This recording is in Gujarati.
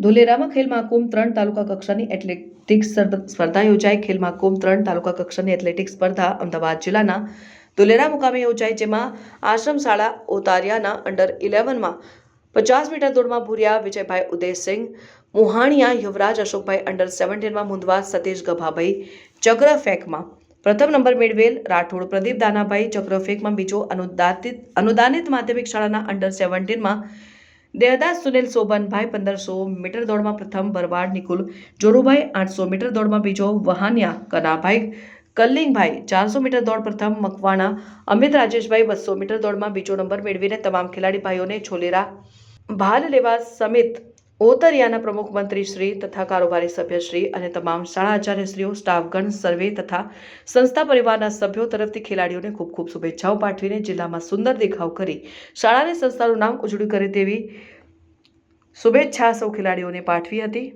ધોલેરામાં ખેલ મહાકુંભ ત્રણ તાલુકા કક્ષાની એથ્લેટિક્સ સ્પર્ધા યોજાઈ. ખેલ મહાકુંભ ત્રણ તાલુકા કક્ષાની એથ્લેટિક્સ સ્પર્ધા અમદાવાદ જિલ્લાના ધોલેરા મુકામે યોજાઈ, જેમાં આશ્રમ શાળા ઓતારિયાના અંડર ઇલેવનમાં પચાસ મીટર દોડમાં ભૂરિયા વિજયભાઈ ઉદયસિંહ, મુહાણિયા યુવરાજ અશોકભાઈ અંડર સેવન્ટીનમાં મુંદવા સતીશ ગભાભાઈ ચક્ર ફેંકમાં પ્રથમ નંબર મેળવેલ રાઠોડ પ્રદીપ દાનાભાઈ ચક્ર ફેંકમાં બીજો અનુદાનિત અનુદાનિત માધ્યમિક શાળાના અંડર સેવન્ટીનમાં દેવદાસ સુનિલ સોબનભાઈ પંદરસો મીટર દોડમાં પ્રથમ બરવાડ નિકુલ જોરુભાઈ આઠસો મીટર દોડમાં બીજો વહાનિયા કનાભાઈ કલ્લિંગભાઈ ચારસો મીટર દોડ પ્રથમ મકવાણા, અમિત રાજેશભાઈ બસો મીટર દોડમાં બીજો નંબર મેળવીને તમામ ખેલાડી ભાઈઓને છોલેરા ભાલ લેવા સમિત ઓતરિયાના પ્રમુખ મંત્રી શ્રી તથા કારોબારી સભ્યશ્રી અને તમામ શાળા આચાર્યશ્રીઓ, સ્ટાફગણ, સર્વે તથા સંસ્થા પરિવારના સભ્યો તરફથી ખેલાડીઓને ખૂબ ખૂબ શુભેચ્છાઓ પાઠવીને જિલ્લામાં સુંદર દેખાવ કરી શાળાને સંસ્થાનું નામ ઉજળું કરે તેવી શુભેચ્છા સૌ ખેલાડીઓને પાઠવી હતી.